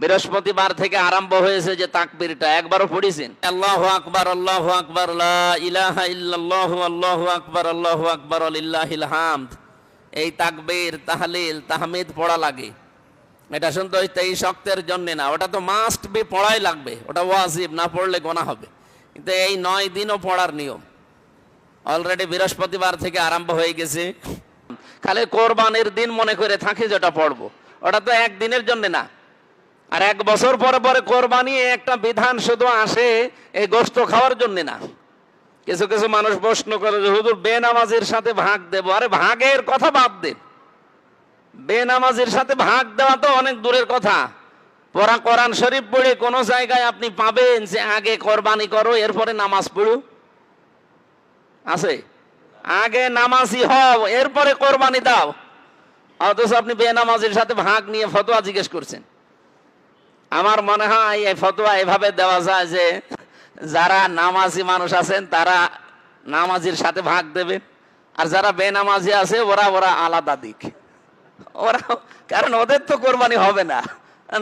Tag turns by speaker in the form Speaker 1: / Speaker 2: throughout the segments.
Speaker 1: বৃহস্পতিবার থেকে আরম্ভ হয়েছে যে তাকবিরটা, একবারও পড়েছেন? আল্লাহু আকবার আল্লাহু আকবার ইলাহা ইল্লাল্লাহু, আল্লাহু আকবার আল্লাহু আকবার লিল্লাহিল হামদ। এই তাকবীর, তাহলিল, তাহমিদ পড়া লাগে। এটা শুনতে ওই তেইশ শক্তের জন্য না, ওটা তো মাস্ট বি পড়াই লাগবে, ওটা ওয়াজিব, না পড়লে গোনা হবে। কিন্তু এই নয় দিনও পড়ার নিয়ম। অলরেডি বৃহস্পতিবার থেকে আরম্ভ হয়ে গেছে। খালি কোরবানির দিন মনে করে থাকি যেটা পড়ব। ওটা তো একদিনের জন্য না। আর এক বছর পরে পরে কোরবানি, একটা বিধান শুধু আসে এই গোস্ত খাওয়ার জন্য না। কিছু কিছু মানুষ প্রশ্ন করে যে, হুজুর, বেনামাজির সাথে ভাগ দেব? আরে, ভাগের কথা বাদ দেন বেনামাজির সাথে ভাগ দেওয়া তো অনেক দূরের কথা। পড়া কোরআন শরীফ পড়ে কোন জায়গায় আপনি পাবেন যে, আগে কোরবানি করো, এরপরে নামাজ পড়ো। আছে? আগে নামাজি হও, এরপরে কোরবানি দাও। অথচ আপনি বেনামাজির সাথে ভাগ নিয়ে ফতোয়া জিজ্ঞেস করছেন। আমার মনে হয় এই ফতোয়া এভাবে দেওয়া যায় যে যারা নামাজি মানুষ আছেন, তারা নামাজির সাথে ভাগ দেবেন আর যারা বেনামাজি আছে, ওরা ওরা আলাদা দিক। ওরা, কারণ ওদের তো কোরবানি হবে না।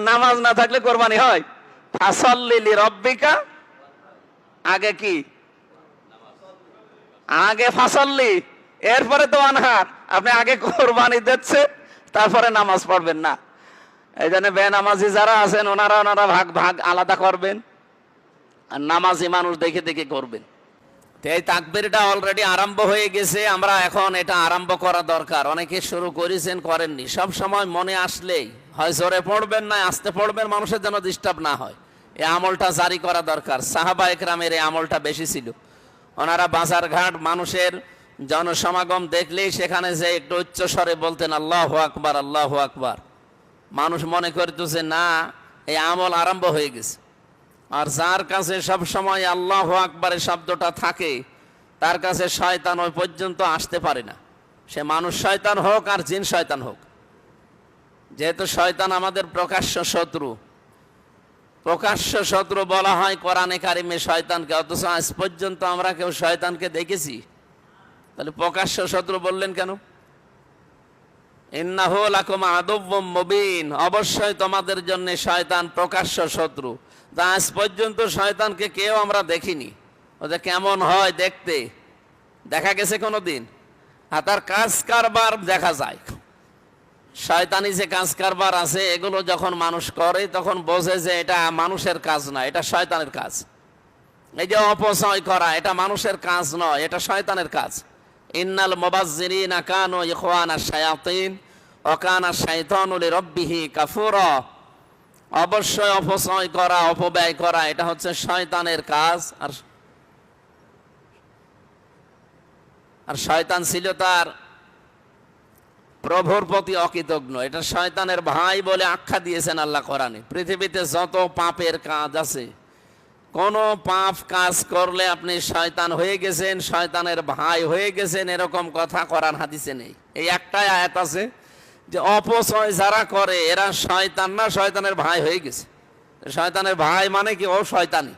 Speaker 1: নামাজ না থাকলে কোরবানি হয়। ফাসল্লিলি রব্বিকা আগে কি? আগে ফাসল্লি। এরপরে তো আনহার। আপনি আগে কোরবানি দিচ্ছে তারপরে নামাজ পড়বেন না। এই জন্য বেনামাজি যারা আছেন, ওনারা ওনারা ভাগ ভাগ আলাদা করবেন। আর নামাজি মানুষ দেখে দেখে করবেন। এই তাকবিরটা অলরেডি আরম্ভ হয়ে গেছে, আমরা এখন এটা আরম্ভ করা দরকার। অনেকে শুরু করেছেন, করেননি। সব সময় মনে আসলেই, হয় জোরে পড়বেন না, আসতে পড়বেন, মানুষের যেন ডিস্টার্ব না হয়। এই আমলটা জারি করা দরকার। সাহাবা একরামের এই আমলটা বেশি ছিল। ওনারা বাজার ঘাট মানুষের জনসমাগম দেখলেই সেখানে যে একটু উচ্চ স্বরে বলতেন, আল্লাহ আকবার আল্লাহ আকবার। মানুষ মনে করতেছে, না, এই আমল আরম্ভ হয়ে গেছে। আর যার কাছে সব সময় আল্লাহ আকবরের শব্দটা থাকে, তার কাছে শয়তান ওই পর্যন্ত আসতে পারে না। সে মানুষ শয়তান হোক আর জিন শয়তান হোক। যেহেতু শয়তান আমাদের প্রকাশ্য শত্রু প্রকাশ্য শত্রু বলা হয় কোরআনে কারিমে শয়তানকে, অথচ আজ পর্যন্ত আমরা কেউ শয়তানকে দেখেছি? তাহলে প্রকাশ্য শত্রু বললেন কেন? অবশ্যই তোমাদের জন্য শয়তান প্রকাশ্য শত্রু। তা আজ পর্যন্ত শয়তানকে কেউ আমরা দেখিনি। ওদের কেমন হয় দেখতে। দেখা গেছে কোনো দিন আর তার কাজ কারবার দেখা যায়। শয়তানি যে কাজ কারবার আছে, এগুলো যখন মানুষ করে, তখন বোঝে যে এটা মানুষের কাজ নয় এটা শয়তানের কাজ। এই যে অপচয় করা, এটা মানুষের কাজ নয়, এটা শয়তানের কাজ। ইন্নাল মুবাজ্জিরিনা কানু ইখওয়ানা শায়াতিন অকানা শাইতানুল রব্বিহি কাফুরা। অবশ্যই অপচয় করা, অপব্যয় করা, এটা হচ্ছে শয়তানের কাজ। আর আর শয়তান ছিল তার প্রভুর প্রতি অকৃতজ্ঞ। এটা শয়তানের ভাই বলে আখ্যা দিয়েছেন আল্লাহ কোরআনে। পৃথিবীতে যত পাপের কাজ আছে কোন পাপ কাজ করলে আপনি শয়তান হয়ে গেছেন, শয়তানের ভাই হয়ে গেছেন, এরকম কথা করার হাদিসে নেই। এই একটাই আয়াত আছে যে অপচয় যারা করে, এরা শয়তান না, শয়তানের ভাই হয়ে গেছে। শয়তানের ভাই মানে কি? ও শয়তানি।